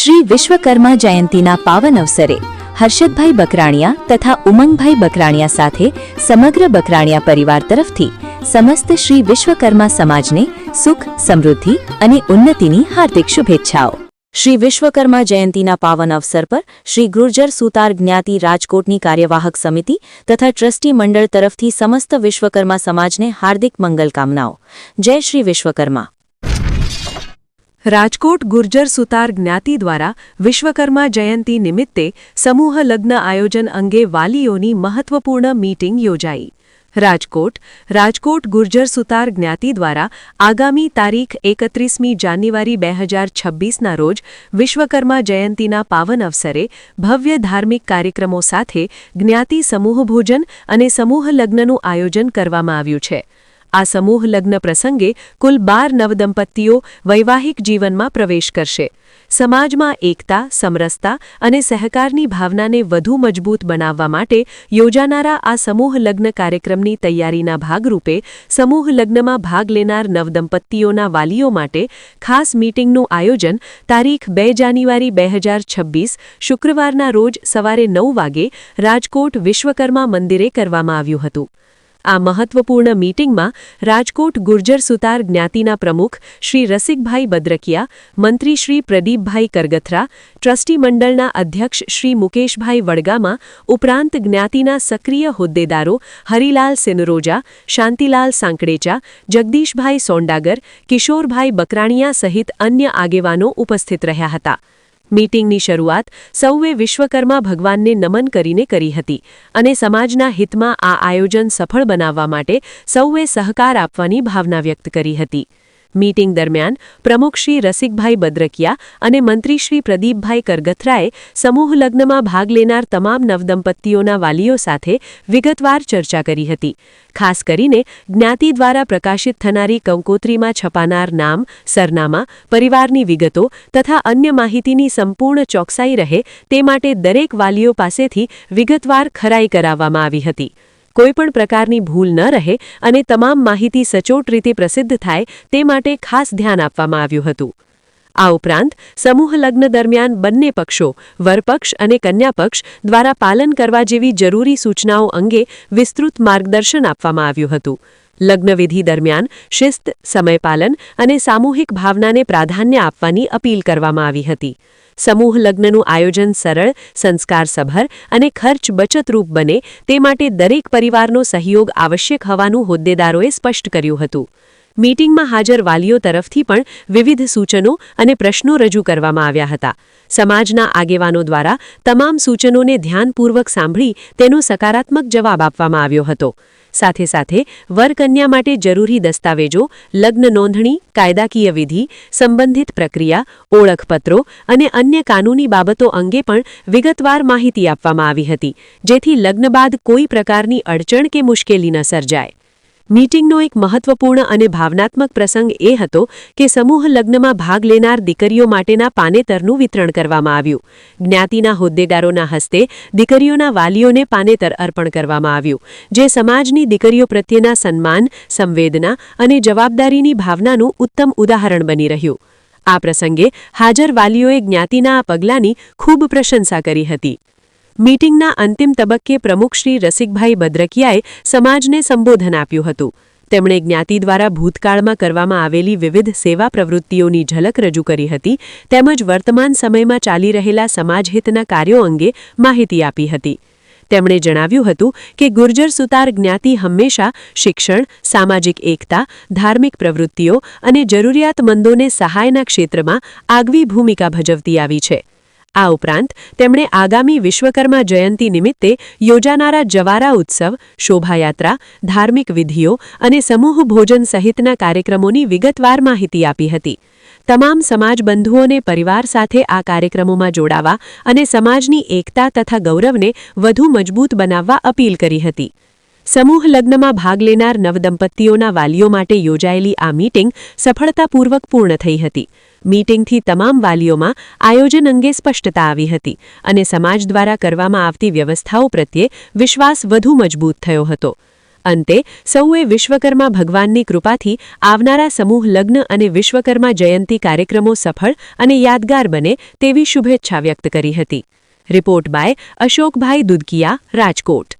શ્રી વિશ્વકર્મા જયંતીના પાવન અવસરે હર્ષદભાઈ બકરાણિયા તથા ઉમંગભાઈ બકરાણિયા સાથે સમગ્ર બકરાણિયા પરિવાર તરફથી સમસ્ત શ્રી વિશ્વકર્મા સમાજને સુખ, સમૃદ્ધિ અને ઉન્નતિની હાર્દિક શુભેચ્છાઓ. શ્રી વિશ્વકર્મા જયંતીના પાવન અવસર પર શ્રી ગુર્જર સુતાર જ્ઞાતિ રાજકોટની કાર્યવાહક સમિતિ તથા ટ્રસ્ટી મંડળ તરફથી સમસ્ત વિશ્વકર્મા સમાજને હાર્દિક મંગલકામનાઓ. જય શ્રી વિશ્વકર્મા. રાજકોટ ગુર્જર સુતાર જ્ઞાતિ દ્વારા વિશ્વકર્મા જયંતી નિમિત્તે સમૂહ લગ્ન આયોજન અંગે વાલીઓની મહત્વપૂર્ણ મીટિંગ યોજાઈ. રાજકોટ રાજકોટ ગુર્જર સુતાર જ્ઞાતિ દ્વારા આગામી તારીખ એકત્રીસમી જાન્યુઆરી બે હજાર છવ્વીસના રોજ વિશ્વકર્મા જયંતીના પાવન અવસરે ભવ્ય ધાર્મિક કાર્યક્રમો સાથે જ્ઞાતિ સમૂહભોજન અને સમૂહ લગ્નનું આયોજન કરવામાં આવ્યું છે. આ સમૂહ લગ્ન પ્રસંગે કુલ બાર નવદંપતીઓ વૈવાહિક જીવનમાં પ્રવેશ કરશે. સમાજમાં એકતા, સમરસતા અને સહકારની ભાવનાને વધુ મજબૂત બનાવવા માટે યોજાનારા આ સમૂહ લગ્ન કાર્યક્રમની તૈયારીના ભાગરૂપે સમૂહ લગ્નમાં ભાગ લેનાર નવદંપતીઓના વાલીઓ માટે ખાસ મીટિંગનું આયોજન તારીખ બે જાન્યુઆરી બે હજાર છવ્વીસ, શુક્રવારના રોજ સવારે નવ વાગે રાજકોટ વિશ્વકર્મા મંદિરે કરવામાં આવ્યું હતું. આ મહત્વપૂર્ણ મીટિંગમાં રાજકોટ ગુર્જર સુતાર જ્ઞાતિના પ્રમુખ શ્રી રસિકભાઈ બદ્રકિયા, મંત્રી શ્રી પ્રદીપભાઈ કરગથરા, ટ્રસ્ટી મંડળના અધ્યક્ષ શ્રી મુકેશભાઈ વડગામા, ઉપરાંત જ્ઞાતિના સક્રિય હોદ્દેદારો હરિલાલ સેનરોજા, શાંતિલાલ સાંકડેચા, જગદીશભાઈ સોંડાગર, કિશોરભાઈ બકરાણીયા સહિત અન્ય આગેવાનો ઉપસ્થિત રહ્યા હતા. મીટિંગની શરૂઆત સૌએ વિશ્વકર્મા ભગવાનને નમન કરીને કરી હતી અને સમાજના હિતમાં આ આયોજન સફળ બનાવવા માટે સૌએ સહકાર આપવાની ભાવના વ્યક્ત કરી હતી. મીટિંગ દરમિયાન પ્રમુખ શ્રી રસિકભાઈ બદ્રકિયા અને મંત્રી શ્રી પ્રદીપભાઈ કરગથરાએ સમૂહ લગ્નમાં ભાગ લેનાર તમામ નવદંપતીઓના વાલીઓ સાથે વિગતવાર ચર્ચા કરી હતી. ખાસ કરીને જ્ઞાતિ દ્વારા પ્રકાશિત થનારી કંકોત્રીમાં છપાનાર નામ, સરનામા, પરિવારની વિગતો તથા અન્ય માહિતીની સંપૂર્ણ ચોકસાઈ રહે તે માટે દરેક વાલીઓ પાસેથી વિગતવાર ખરાઈ કરાવવામાં આવી હતી. કોઈપણ પ્રકારની ભૂલ ન રહે અને તમામ માહિતી સચોટ રીતે પ્રસિદ્ધ થાય તે માટે ખાસ ધ્યાન આપવામાં આવ્યું હતું. આ ઉપરાંત, સમૂહ લગ્ન દરમિયાન બંને પક્ષો, વરપક્ષ અને કન્યાપક્ષ, દ્વારા પાલન કરવા જેવી જરૂરી સૂચનાઓ અંગે વિસ્તૃત માર્ગદર્શન આપવામાં આવ્યું હતું. લગ્નવિધિ દરમિયાન શિસ્ત, સમયપાલન અને સામૂહિક ભાવનાને પ્રાધાન્ય આપવાની અપીલ કરવામાં આવી હતી. સમૂહ લગ્નનું આયોજન સરળ, સંસ્કારસભર અને ખર્ચ બચતરૂપ બને તે માટે દરેક પરિવારનો સહયોગ આવશ્યક હોવાનું હોદ્દેદારોએ સ્પષ્ટ કર્યું હતું. મીટિંગમાં હાજર વાલીઓ તરફથી પણ વિવિધ સૂચનો અને પ્રશ્નો રજૂ કરવામાં આવ્યા હતા. સમાજના આગેવાનો દ્વારા તમામ સૂચનોને ધ્યાનપૂર્વક સાંભળી તેનો સકારાત્મક જવાબ આપવામાં આવ્યો હતો. સાથે સાથે, વરકન્યા માટે જરૂરી દસ્તાવેજો, લગ્ન નોંધણી, કાયદાકીય વિધિ, સંબંધિત પ્રક્રિયા, ઓળખપત્રો અને અન્ય કાનૂની બાબતો અંગે પણ વિગતવાર માહિતી આપવામાં આવી હતી, જેથી લગ્ન બાદ કોઈ પ્રકારની અડચણ કે મુશ્કેલી ન સર્જાય. મીટિંગનો એક મહત્વપૂર્ણ અને ભાવનાત્મક પ્રસંગ એ હતો કે સમૂહ લગ્નમાં ભાગ લેનાર દીકરીઓ માટેના પાનેતરનું વિતરણ કરવામાં આવ્યું. જ્ઞાતિના હોદ્દેદારોના હસ્તે દીકરીઓના વાલીઓને પાનેતર અર્પણ કરવામાં આવ્યું, જે સમાજની દીકરીઓ પ્રત્યેના સન્માન, સંવેદના અને જવાબદારીની ભાવનાનું ઉત્તમ ઉદાહરણ બની રહ્યું. આ પ્રસંગે હાજર વાલીઓએ જ્ઞાતિના આ પગલાંની ખૂબ પ્રશંસા કરી હતી. મીટિંગના અંતિમ તબક્કે પ્રમુખ શ્રી રસિકભાઈ બદ્રકિયાએ સમાજને સંબોધન આપ્યું હતું. તેમણે જ્ઞાતિ દ્વારા ભૂતકાળમાં કરવામાં આવેલી વિવિધ સેવા પ્રવૃત્તિઓની ઝલક રજૂ કરી હતી, તેમજ વર્તમાન સમયમાં ચાલી રહેલા સમાજહિતના કાર્યો અંગે માહિતી આપી હતી. તેમણે જણાવ્યું હતું કે ગુર્જર સુતાર જ્ઞાતિ હંમેશા શિક્ષણ, સામાજિક એકતા, ધાર્મિક પ્રવૃત્તિઓ અને જરૂરિયાતમંદોને સહાયના ક્ષેત્રમાં આગવી ભૂમિકા ભજવતી આવી છે. આ ઉપરાંત તેમણે આગામી વિશ્વકર્મા જયંતી નિમિત્તે યોજાનારા જવારા ઉત્સવ, શોભાયાત્રા, ધાર્મિક વિધિઓ અને સમૂહ ભોજન સહિતના કાર્યક્રમોની વિગતવાર માહિતી આપી હતી. તમામ સમાજબંધુઓને પરિવાર સાથે આ કાર્યક્રમોમાં જોડાવા અને સમાજની એકતા તથા ગૌરવને વધુ મજબૂત બનાવવા અપીલ કરી હતી. સમૂહ લગ્નમાં ભાગ લેનાર નવદંપતીઓના વાલીઓ માટે યોજાયેલી આ મીટિંગ સફળતાપૂર્વક પૂર્ણ થઈ હતી. મીટિંગથી તમામ વાલીઓમાં આયોજન અંગે સ્પષ્ટતા આવી હતી અને સમાજ દ્વારા કરવામાં આવતી વ્યવસ્થાઓ પ્રત્યે વિશ્વાસ વધુ મજબૂત થયો હતો. અંતે, સૌએ વિશ્વકર્મા ભગવાનની કૃપાથી આવનારા સમૂહ લગ્ન અને વિશ્વકર્મા જયંતી કાર્યક્રમો સફળ અને યાદગાર બને તેવી શુભેચ્છા વ્યક્ત કરી હતી. Report by Ashokbhai Dudakiya Rajkot.